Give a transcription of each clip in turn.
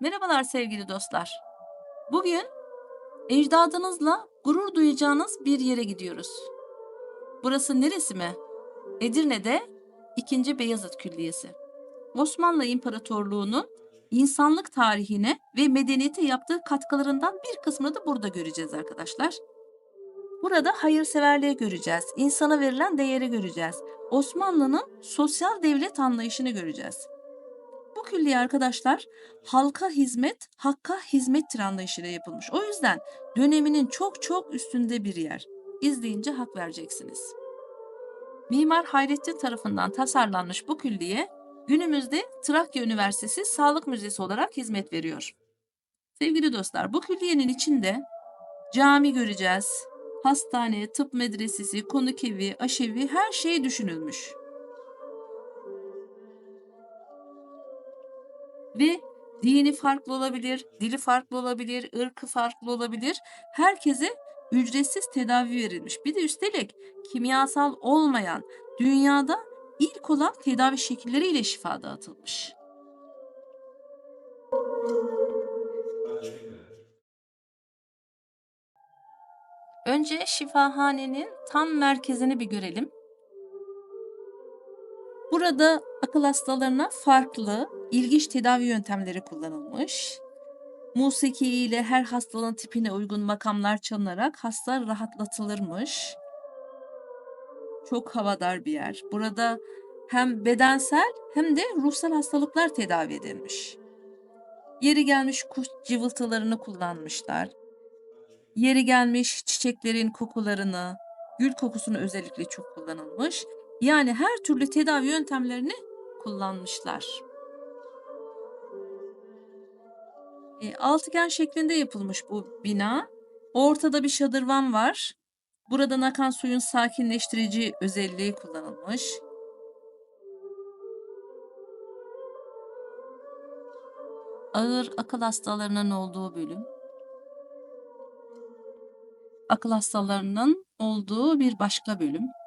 Merhabalar sevgili dostlar. Bugün ecdadınızla gurur duyacağınız bir yere gidiyoruz. Burası neresi mi? Edirne'de 2. Beyazıt Külliyesi. Osmanlı İmparatorluğu'nun insanlık tarihine ve medeniyete yaptığı katkılarından bir kısmını da burada göreceğiz arkadaşlar. Burada hayırseverliği göreceğiz, insana verilen değeri göreceğiz. Osmanlı'nın sosyal devlet anlayışını göreceğiz. Bu külliye arkadaşlar halka hizmet, hakka hizmettir anlayışıyla yapılmış. O yüzden döneminin çok çok üstünde bir yer. İzleyince hak vereceksiniz. Mimar Hayrettin tarafından tasarlanmış bu külliye günümüzde Trakya Üniversitesi Sağlık Müzesi olarak hizmet veriyor. Sevgili dostlar bu külliyenin içinde cami göreceğiz. Hastane, tıp medresesi, konuk evi, aşevi her şey düşünülmüş. Ve dini farklı olabilir, dili farklı olabilir, ırkı farklı olabilir. Herkese ücretsiz tedavi verilmiş. Bir de üstelik kimyasal olmayan dünyada ilk olan tedavi şekilleriyle şifa dağıtılmış. Önce şifahanenin tam merkezini bir görelim. Burada akıl hastalarına farklı, ilginç tedavi yöntemleri kullanılmış. Musiki ile her hastalığın tipine uygun makamlar çalınarak hasta rahatlatılırmış. Çok havadar bir yer. Burada hem bedensel hem de ruhsal hastalıklar tedavi edilmiş. Yeri gelmiş kuş cıvıltılarını kullanmışlar. Yeri gelmiş çiçeklerin kokularını, gül kokusunu özellikle çok kullanılmış. Yani her türlü tedavi yöntemlerini kullanmışlar. E, altıgen şeklinde yapılmış bu bina. Ortada bir şadırvan var. Buradan akan suyun sakinleştirici özelliği kullanılmış. Ağır akıl hastalarının olduğu bölüm. Akıl hastalarının olduğu bir başka bölüm.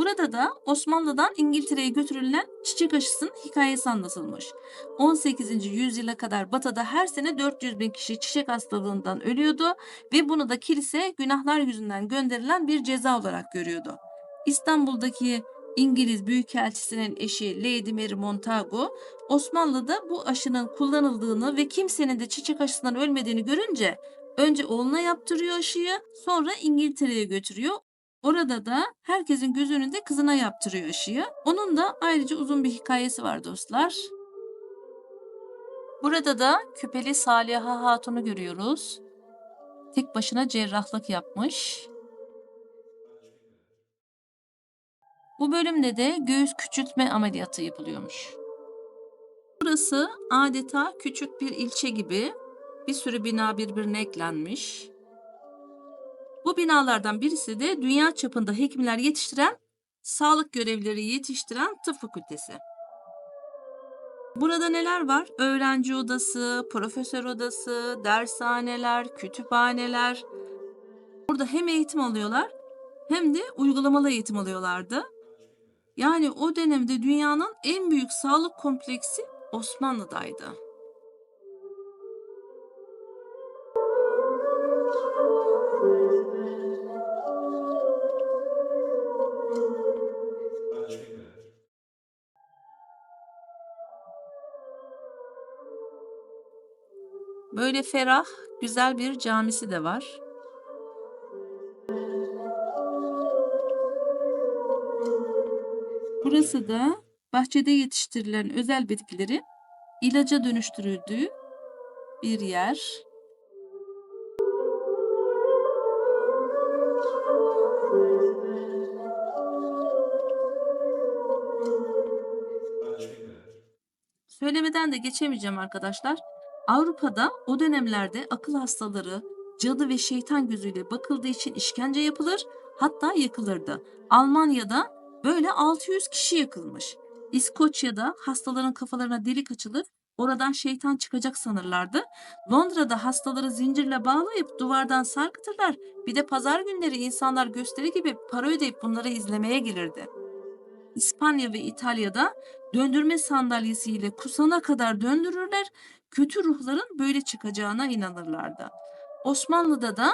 Burada da Osmanlı'dan İngiltere'ye götürülen çiçek aşısının hikayesi anlatılmış. 18. yüzyıla kadar Batı'da her sene 400 bin kişi çiçek hastalığından ölüyordu ve bunu da kilise günahlar yüzünden gönderilen bir ceza olarak görüyordu. İstanbul'daki İngiliz Büyükelçisi'nin eşi Lady Mary Montagu, Osmanlı'da bu aşının kullanıldığını ve kimsenin de çiçek aşısından ölmediğini görünce önce oğluna yaptırıyor aşıyı, sonra İngiltere'ye götürüyor. Orada da herkesin göz önünde kızına yaptırıyor aşıyı. Onun da ayrıca uzun bir hikayesi var dostlar. Burada da küpeli Saliha Hatun'u görüyoruz. Tek başına cerrahlık yapmış. Bu bölümde de göğüs küçültme ameliyatı yapılıyormuş. Burası adeta küçük bir ilçe gibi bir sürü bina birbirine eklenmiş. Bu binalardan birisi de dünya çapında hekimler yetiştiren, sağlık görevlileri yetiştiren tıp fakültesi. Burada neler var? Öğrenci odası, profesör odası, dershaneler, kütüphaneler. Burada hem eğitim alıyorlar hem de uygulamalı eğitim alıyorlardı. Yani o dönemde dünyanın en büyük sağlık kompleksi Osmanlı'daydı. Böyle ferah, güzel bir camisi de var. Burası da bahçede yetiştirilen özel bitkileri ilaca dönüştürüldüğü bir yer. Söylemeden de geçemeyeceğim arkadaşlar. Avrupa'da o dönemlerde akıl hastaları cadı ve şeytan gözüyle bakıldığı için işkence yapılır, hatta yakılırdı. Almanya'da böyle 600 kişi yakılmış. İskoçya'da hastaların kafalarına delik açılır, oradan şeytan çıkacak sanırlardı. Londra'da hastaları zincirle bağlayıp duvardan sarkıtırlar. Bir de pazar günleri insanlar gösteri gibi para ödeyip bunları izlemeye gelirdi. İspanya ve İtalya'da döndürme sandalyesiyle kusana kadar döndürürler. Kötü ruhların böyle çıkacağına inanırlardı. Osmanlı'da da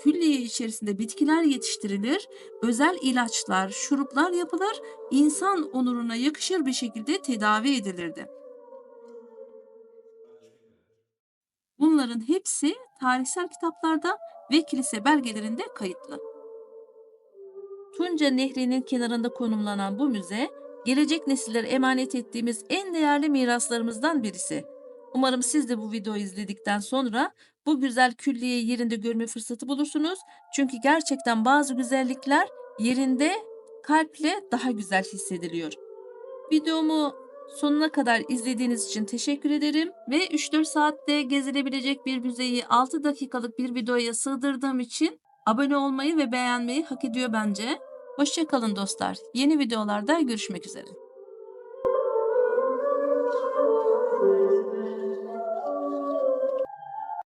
külliye içerisinde bitkiler yetiştirilir, özel ilaçlar, şuruplar yapılır, insan onuruna yakışır bir şekilde tedavi edilirdi. Bunların hepsi tarihsel kitaplarda ve kilise belgelerinde kayıtlı. Tunca Nehri'nin kenarında konumlanan bu müze, gelecek nesillere emanet ettiğimiz en değerli miraslarımızdan birisi. Umarım siz de bu videoyu izledikten sonra bu güzel külliyeyi yerinde görme fırsatı bulursunuz. Çünkü gerçekten bazı güzellikler yerinde kalple daha güzel hissediliyor. Videomu sonuna kadar izlediğiniz için teşekkür ederim ve 3-4 saatte gezilebilecek bir müzeyi 6 dakikalık bir videoya sığdırdığım için abone olmayı ve beğenmeyi hak ediyor bence. Hoşçakalın dostlar. Yeni videolarda görüşmek üzere.